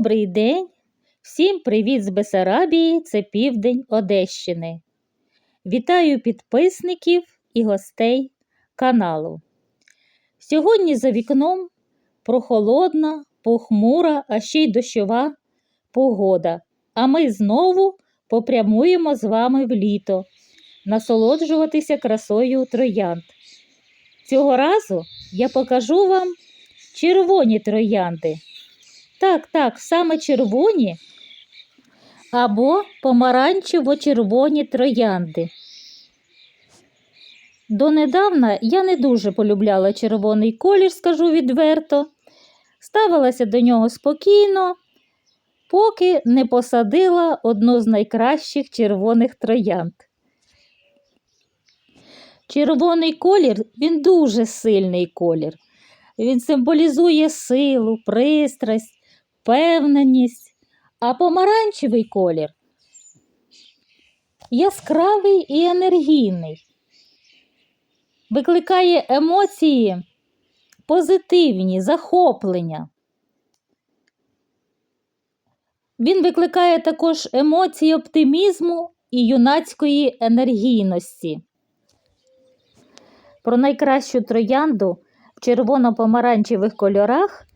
Добрий день! Всім привіт з Бесарабії, це південь Одещини. Вітаю підписників і гостей каналу. Сьогодні за вікном прохолодна, похмура, а ще й дощова погода. А ми знову попрямуємо з вами в літо, насолоджуватися красою троянд. Цього разу я покажу вам червоні троянди. Так, так, саме червоні або помаранчево-червоні троянди. Донедавна я не дуже полюбляла червоний колір, скажу відверто. Ставилася до нього спокійно, поки не посадила одну з найкращих червоних троянд. Червоний колір він дуже сильний колір. Він символізує силу, пристрасть, впевненість, а помаранчевий колір яскравий і енергійний, викликає емоції позитивні, захоплення. Він викликає також емоції оптимізму і юнацької енергійності. Про найкращу троянду в червоно-помаранчевих кольорах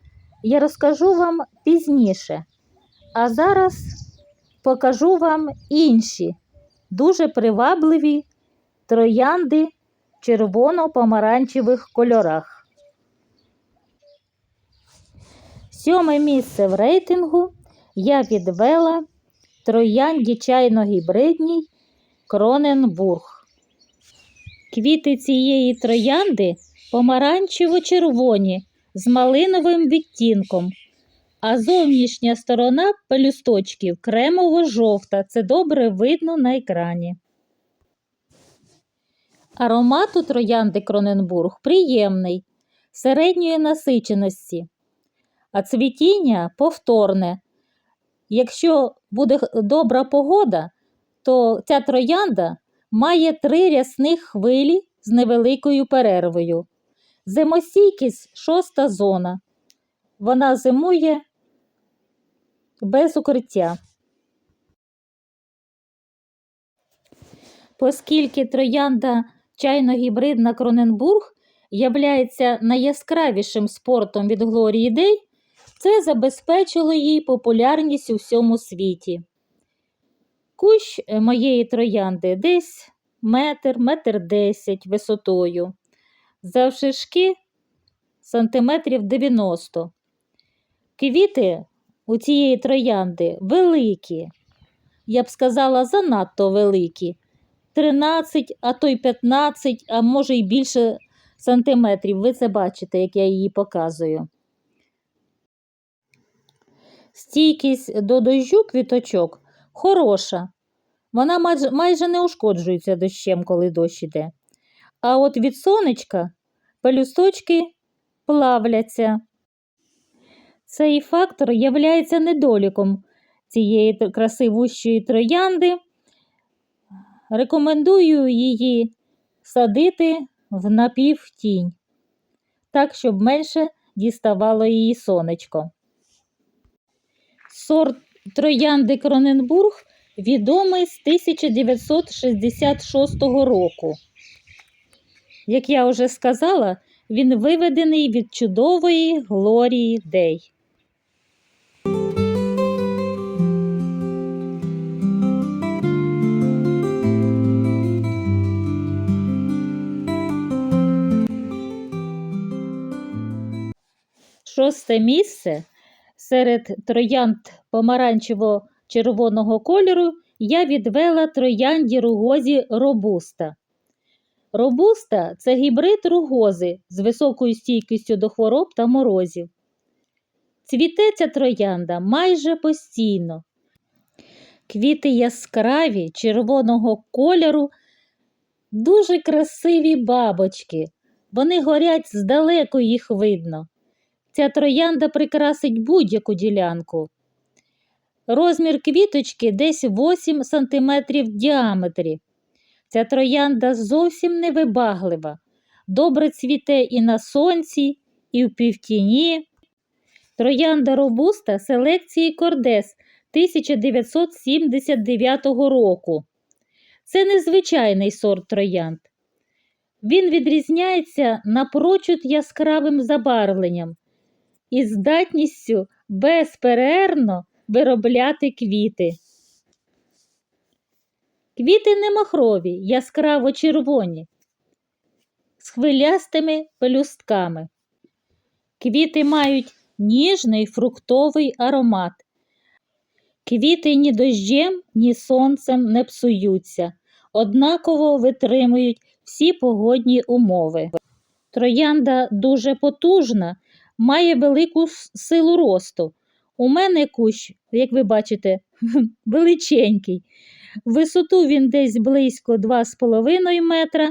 я розкажу вам пізніше. А зараз покажу вам інші дуже привабливі троянди в червоно-помаранчевих кольорах. Сьоме місце в рейтингу я відвела троянді чайно-гібридній Кроненбург. Квіти цієї троянди помаранчево-червоні з малиновим відтінком, а зовнішня сторона пелюсточків кремово-жовта. Це добре видно на екрані. Аромат у троянди Кроненбург приємний, середньої насиченості, а цвітіння повторне. Якщо буде добра погода, то ця троянда має три рясних хвилі з невеликою перервою. Зимостійкість шоста зона. Вона зимує без укриття. Оскільки троянда чайно-гібридна Кроненбург являється найяскравішим спортом від Глорії Дей, це забезпечило їй популярність у всьому світі. Кущ моєї троянди десь метр, метр десять висотою завшишки сантиметрів 90. Квіти у цієї троянди великі, я б сказала, занадто великі. 13, а то й 15, а може й більше сантиметрів. Ви це бачите, як я її показую. Стійкість до дощу квіточок хороша. Вона майже, не ушкоджується дощем, коли дощ іде. А от від сонечка пелюсточки плавляться. Цей фактор являється недоліком цієї красивущої троянди. Рекомендую її садити в напівтінь, так, щоб менше діставало її сонечко. Сорт троянди Кроненбург відомий з 1966 року. Як я вже сказала, він виведений від чудової Глорії Дей. Шосте місце серед троянд помаранчево-червоного кольору я відвела троянді ругозі робуста. Робуста це гібрид ругози з високою стійкістю до хвороб та морозів. Цвітеться троянда майже постійно. Квіти яскраві червоного кольору, дуже красиві бабочки. Вони горять здалеку їх видно. Ця троянда прикрасить будь-яку ділянку. Розмір квіточки десь 8 см в діаметрі. Ця троянда зовсім невибаглива, добре цвіте і на сонці, і в півтіні. Троянда робуста селекції Кордес 1979 року. Це незвичайний сорт троянд. Він відрізняється напрочуд яскравим забарвленням і здатністю безперервно виробляти квіти. Квіти немахрові, яскраво червоні, з хвилястими пелюстками. Квіти мають ніжний фруктовий аромат. Квіти ні дощем, ні сонцем не псуються, однаково витримують всі погодні умови. Троянда дуже потужна, має велику силу росту. У мене кущ, як ви бачите, величенький. Висоту він десь близько 2,5 метра,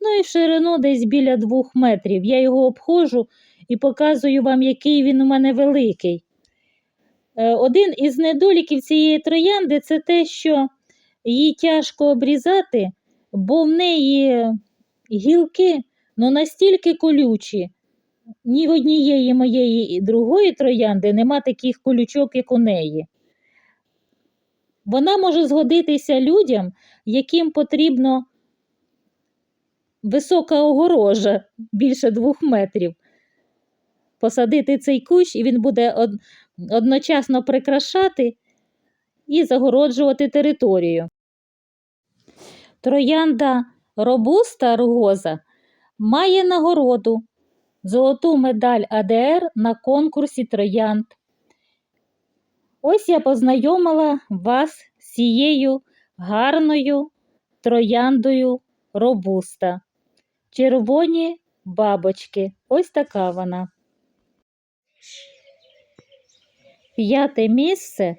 ну і ширину десь біля 2 метрів. Я його обходжу і показую вам, який він у мене великий. Е, Один із недоліків цієї троянди це те, що її тяжко обрізати, бо в неї гілки ну, настільки колючі. Ні в однієї моєї і другої троянди нема таких колючок, як у неї. Вона може згодитися людям, яким потрібно висока огорожа більше двох метрів. Посадити цей кущ, і він буде од- одночасно прикрашати і загороджувати територію. Троянда робуста ругоза має нагороду золоту медаль АДР на конкурсі троянд. Ось я познайомила вас з цією гарною трояндою робуста. Червоні бабочки. Ось така вона. П'яте місце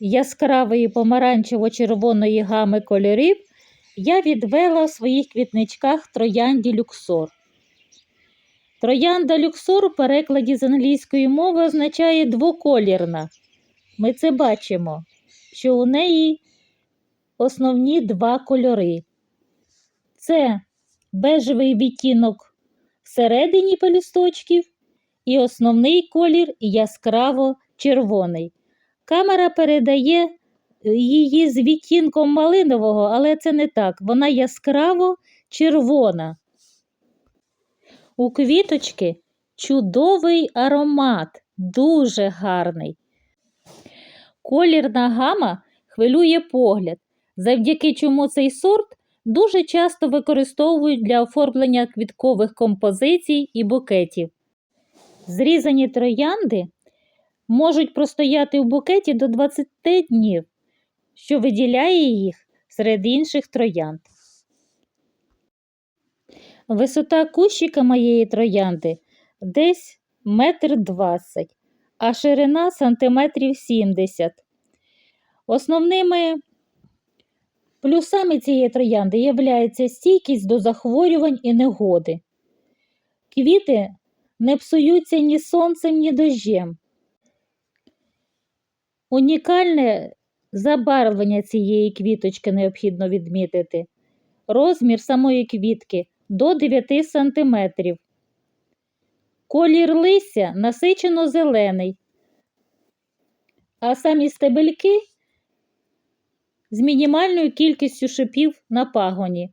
яскравої помаранчево-червоної гами кольорів я відвела в своїх квітничках троянді люксор. Троянда люксор у перекладі з англійської мови означає двоколірна. Ми це бачимо, що у неї основні два кольори. Це бежевий відтінок всередині пелюсточків і основний колір яскраво червоний. Камера передає її з відтінком малинового, але це не так. Вона яскраво червона. У квіточки чудовий аромат, дуже гарний. Колірна гама хвилює погляд, завдяки чому цей сорт дуже часто використовують для оформлення квіткових композицій і букетів. Зрізані троянди можуть простояти в букеті до 20 днів, що виділяє їх серед інших троянд. Висота кущика моєї троянди десь метр двадцять, а ширина сантиметрів 70. Основними плюсами цієї троянди є стійкість до захворювань і негоди. Квіти не псуються ні сонцем, ні дощем. Унікальне забарвлення цієї квіточки необхідно відмітити. Розмір самої квітки до 9 см. Колір листя насичено зелений, а самі стебельки з мінімальною кількістю шипів на пагоні.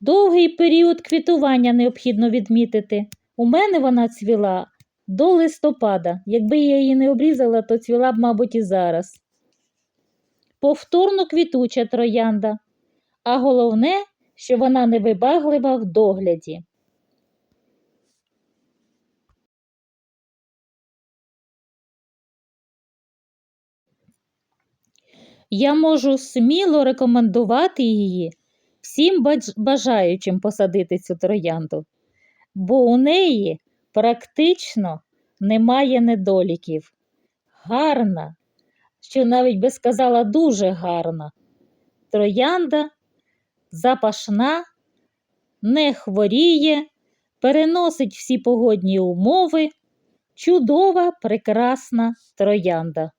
Довгий період квітування необхідно відмітити. У мене вона цвіла до листопада. Якби я її не обрізала, то цвіла б, мабуть, і зараз. Повторно квітуча троянда, а головне, що вона невибаглива в догляді. Я можу сміло рекомендувати її всім бажаючим посадити цю троянду, бо у неї практично немає недоліків. Гарна, що навіть би сказала дуже гарна. Троянда запашна, не хворіє, переносить всі погодні умови. Чудова, прекрасна троянда.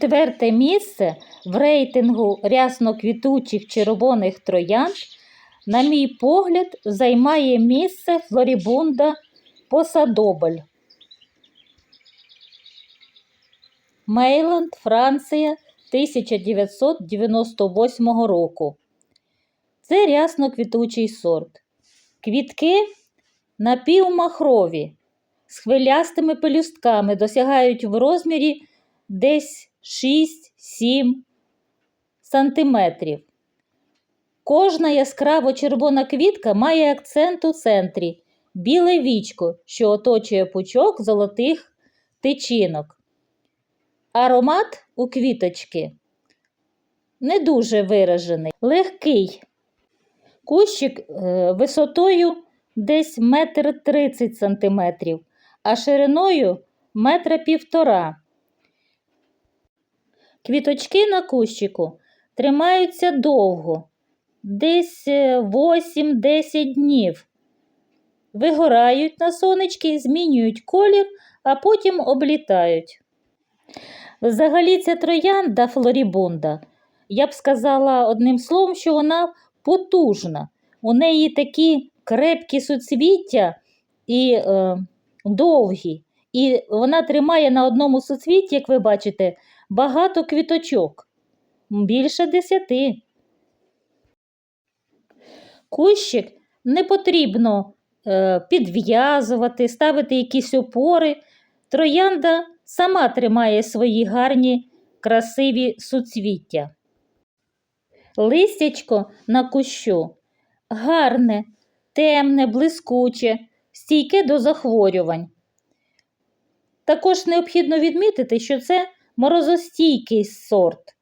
Четверте місце в рейтингу рясно-квітучих червоних троянд, на мій погляд, займає місце Флорібунда Посадобль. Мейланд, Франція 1998 року. Це рясно-квітучий сорт. Квітки напівмахрові, з хвилястими пелюстками досягають в розмірі десь 6-7 сантиметрів. Кожна яскраво червона квітка має акцент у центрі біле вічко, що оточує пучок золотих тичинок. Аромат у квіточки не дуже виражений, легкий. Кущик е, висотою десь метр тридцять сантиметрів, а шириною метра півтора. Квіточки на кущику тримаються довго, десь е, 8-10 днів. Вигорають на сонечки, змінюють колір, а потім облітають. Взагалі, ця троянда флорібунда, я б сказала одним словом, що вона потужна. У неї такі крепкі суцвіття і е, довгі. І вона тримає на одному суцвітті, як ви бачите, багато квіточок. Більше десяти. Кущик не потрібно е, підв'язувати, ставити якісь опори. Троянда сама тримає свої гарні, красиві суцвіття. Листячко на кущу гарне, темне, блискуче, стійке до захворювань. Також необхідно відмітити, що це морозостійкий сорт.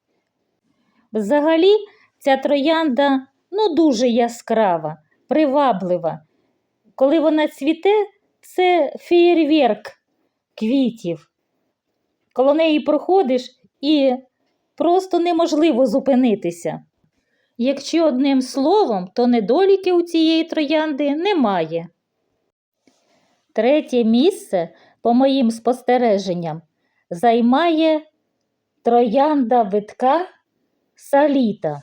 Взагалі, ця троянда ну, дуже яскрава, приваблива. Коли вона цвіте, це феєрверк квітів. Коло неї проходиш і просто неможливо зупинитися. Якщо одним словом, то недоліків у цієї троянди немає. Третє місце, по моїм спостереженням, займає троянда витка саліта.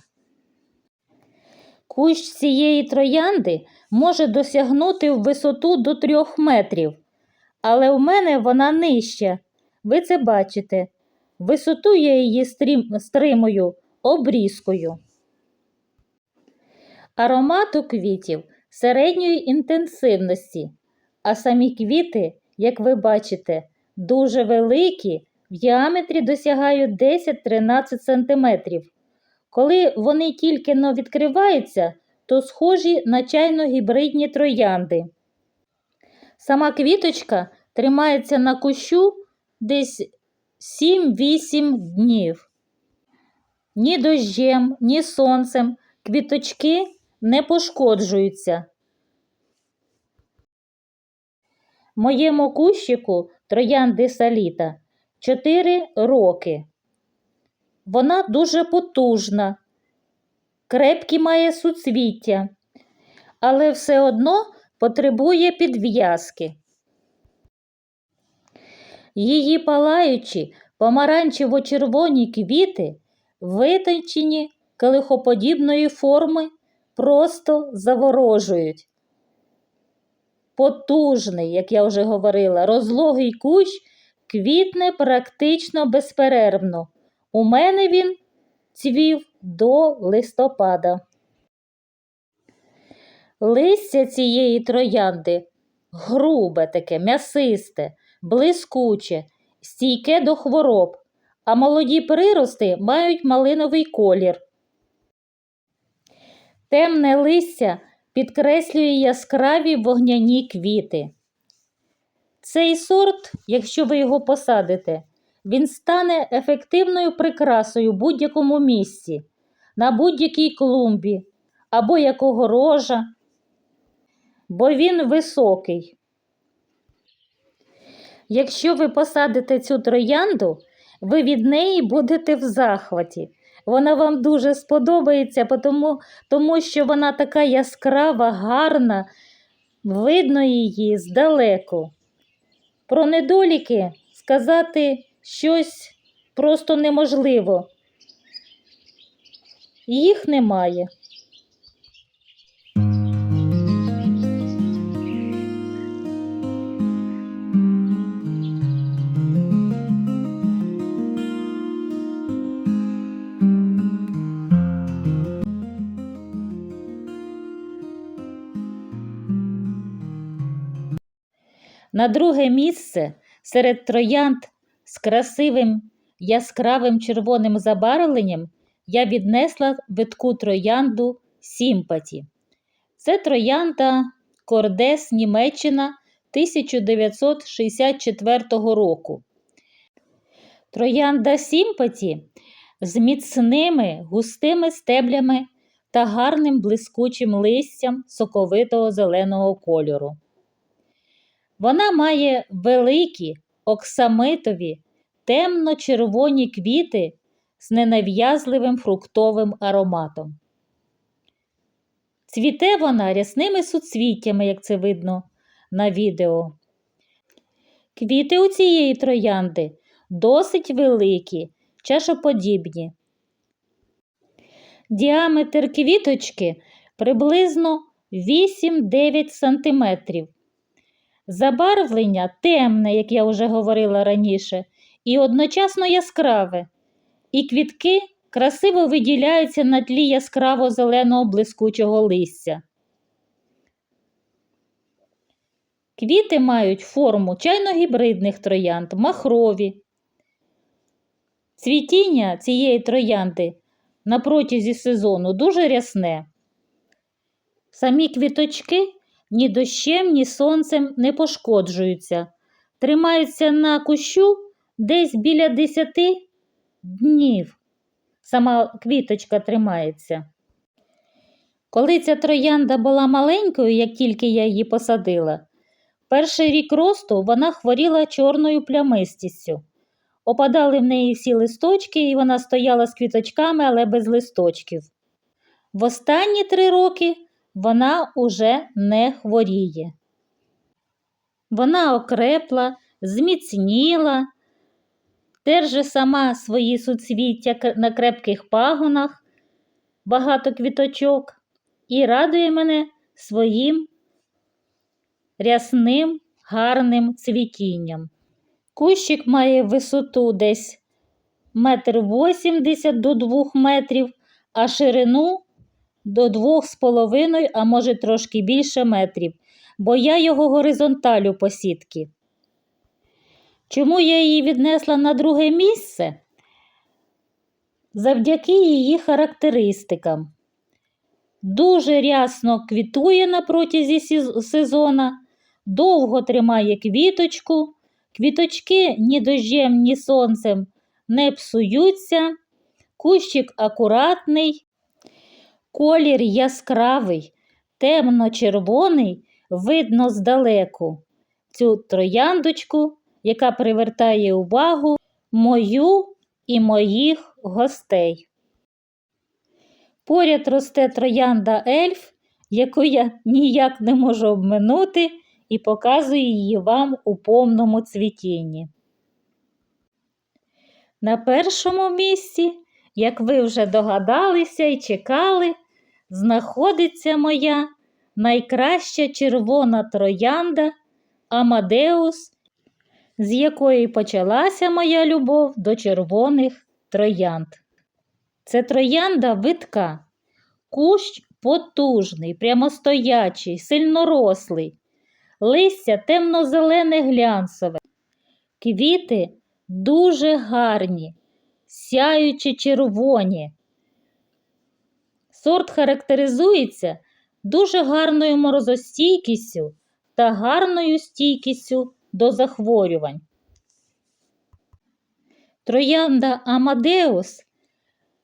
Кущ цієї троянди може досягнути в висоту до трьох метрів, але в мене вона нижча. Ви це бачите. Висоту я її стримую обрізкою. Аромат у квітів середньої інтенсивності, а самі квіти, як ви бачите, дуже великі, в діаметрі досягають 10-13 см. Коли вони тільки но відкриваються, то схожі на чайно-гібридні троянди. Сама квіточка тримається на кущу десь 7-8 днів. Ні дощем, ні сонцем квіточки не пошкоджуються. Моєму кущику троянди саліта 4 роки. Вона дуже потужна, крепкі має суцвіття, але все одно потребує підв'язки. Її палаючі помаранчево-червоні квіти, витончені килихоподібної форми, просто заворожують. Потужний, як я вже говорила, розлогий кущ квітне практично безперервно. У мене він цвів до листопада. Листя цієї троянди грубе таке, м'ясисте, блискуче, стійке до хвороб, а молоді прирости мають малиновий колір. Темне листя підкреслює яскраві вогняні квіти. Цей сорт, якщо ви його посадите, він стане ефективною прикрасою в будь-якому місці, на будь-якій клумбі або як огорожа, бо він високий. Якщо ви посадите цю троянду, ви від неї будете в захваті. Вона вам дуже сподобається, тому, тому що вона така яскрава, гарна, видно її здалеку. Про недоліки сказати щось просто неможливо. Їх немає. На друге місце серед троянд з красивим яскравим червоним забарвленням я віднесла витку троянду Сімпаті. Це троянда Кордес Німеччина 1964 року. Троянда Сімпаті з міцними густими стеблями та гарним блискучим листям соковитого зеленого кольору. Вона має великі оксамитові темно-червоні квіти з ненав'язливим фруктовим ароматом. Цвіте вона рясними суцвіттями, як це видно на відео. Квіти у цієї троянди досить великі, чашоподібні. Діаметр квіточки приблизно 8-9 см. Забарвлення темне, як я вже говорила раніше, і одночасно яскраве, і квітки красиво виділяються на тлі яскраво зеленого блискучого листя. Квіти мають форму чайно-гібридних троянд, махрові. Цвітіння цієї троянди на протязі сезону дуже рясне. Самі квіточки ні дощем, ні сонцем не пошкоджуються, тримаються на кущу десь біля 10 днів. Сама квіточка тримається. Коли ця троянда була маленькою, як тільки я її посадила, перший рік росту вона хворіла чорною плямистістю. Опадали в неї всі листочки, і вона стояла з квіточками, але без листочків. В останні три роки вона уже не хворіє. Вона окрепла, зміцніла, держи сама свої суцвіття на крепких пагонах, багато квіточок, і радує мене своїм рясним, гарним цвітінням. Кущик має висоту десь метр вісімдесят до двох метрів, а ширину до двох з половиною, а може трошки більше метрів, бо я його горизонталю по сітки. Чому я її віднесла на друге місце? Завдяки її характеристикам. Дуже рясно квітує на протязі сезона, довго тримає квіточку, квіточки ні дощем, ні сонцем не псуються, кущик акуратний, колір яскравий, темно-червоний, видно здалеку. Цю трояндочку, яка привертає увагу мою і моїх гостей. Поряд росте троянда ельф, яку я ніяк не можу обминути, і показую її вам у повному цвітінні. На першому місці, як ви вже догадалися і чекали, знаходиться моя найкраща червона троянда Амадеус, з якої почалася моя любов до червоних троянд. Це троянда витка, кущ потужний, прямостоячий, сильнорослий, листя темно-зелене глянцеве, квіти дуже гарні, сяючи червоні. Сорт характеризується дуже гарною морозостійкістю та гарною стійкістю до захворювань. Троянда Амадеус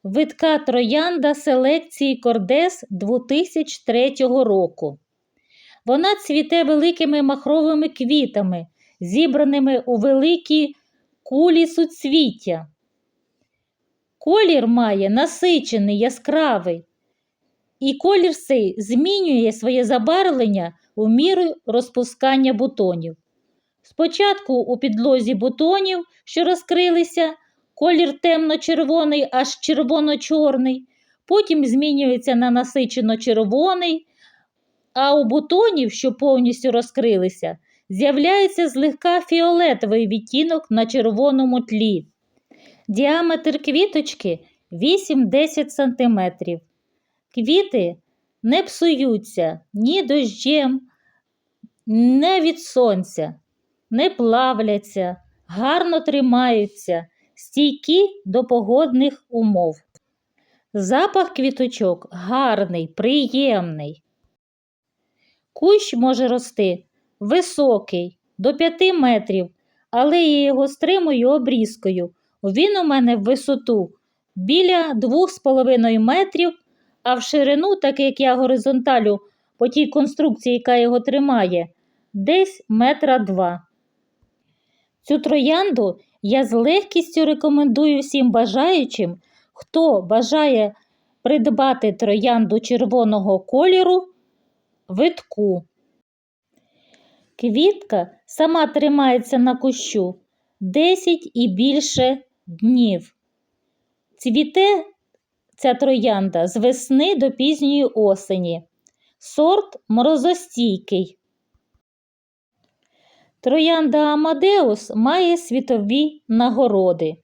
витка троянда селекції Кордес 2003 року. Вона цвіте великими махровими квітами, зібраними у великі кулі суцвіття. Колір має насичений, яскравий, і колір цей змінює своє забарвлення у міру розпускання бутонів. Спочатку у підлозі бутонів, що розкрилися, колір темно-червоний, аж червоно-чорний, потім змінюється на насичено-червоний, а у бутонів, що повністю розкрилися, з'являється злегка фіолетовий відтінок на червоному тлі. Діаметр квіточки 8-10 см. Квіти не псуються ні дощем, не від сонця, не плавляться, гарно тримаються, стійкі до погодних умов. Запах квіточок гарний, приємний. Кущ може рости високий, до 5 метрів, але я його стримую обрізкою. Він у мене в висоту біля 2,5 метрів, а в ширину, так як я горизонталю по тій конструкції, яка його тримає, десь метра два. Цю троянду я з легкістю рекомендую всім бажаючим, хто бажає придбати троянду червоного кольору витку. Квітка сама тримається на кущу 10 і більше днів. Цвіте ця троянда з весни до пізньої осені. Сорт морозостійкий. Троянда Амадеус має світові нагороди.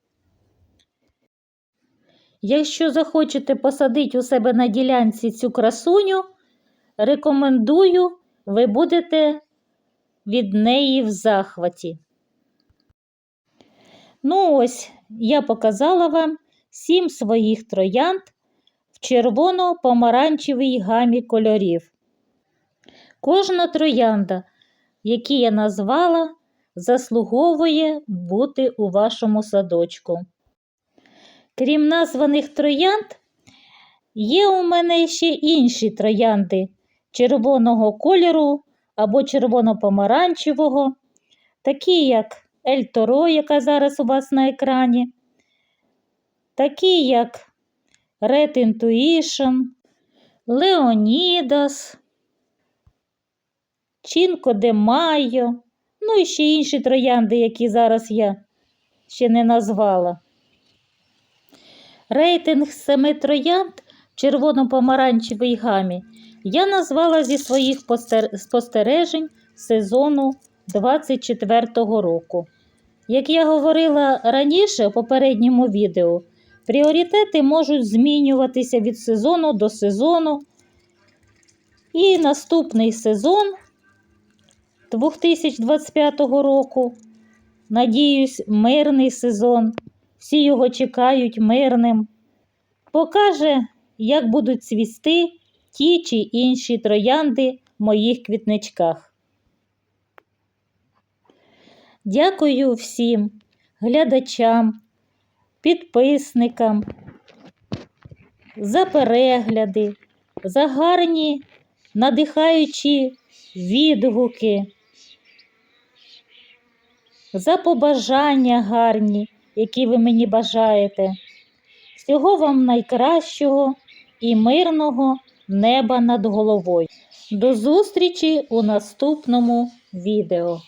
Якщо захочете посадити у себе на ділянці цю красуню, рекомендую, ви будете від неї в захваті. Ну ось, я показала вам сім своїх троянд в червоно-помаранчевій гамі кольорів. Кожна троянда, які я назвала, заслуговує бути у вашому садочку. Крім названих троянд, є у мене ще інші троянди червоного кольору або червоно-помаранчевого, такі як Ель Торо, яка зараз у вас на екрані, такі як Red Intuition, Leonidas, Чинко де Майо, ну і ще інші троянди, які зараз я ще не назвала. Рейтинг семи троянд в червоно-помаранчевій гамі я назвала зі своїх спостережень сезону 24-го року. Як я говорила раніше у попередньому відео, пріоритети можуть змінюватися від сезону до сезону. І наступний сезон 2025 року, надіюсь, мирний сезон, всі його чекають мирним, покаже, як будуть цвісти ті чи інші троянди в моїх квітничках. Дякую всім глядачам, підписникам за перегляди, за гарні надихаючі відгуки, за побажання гарні, які ви мені бажаєте. Всього вам найкращого і мирного неба над головою. До зустрічі у наступному відео.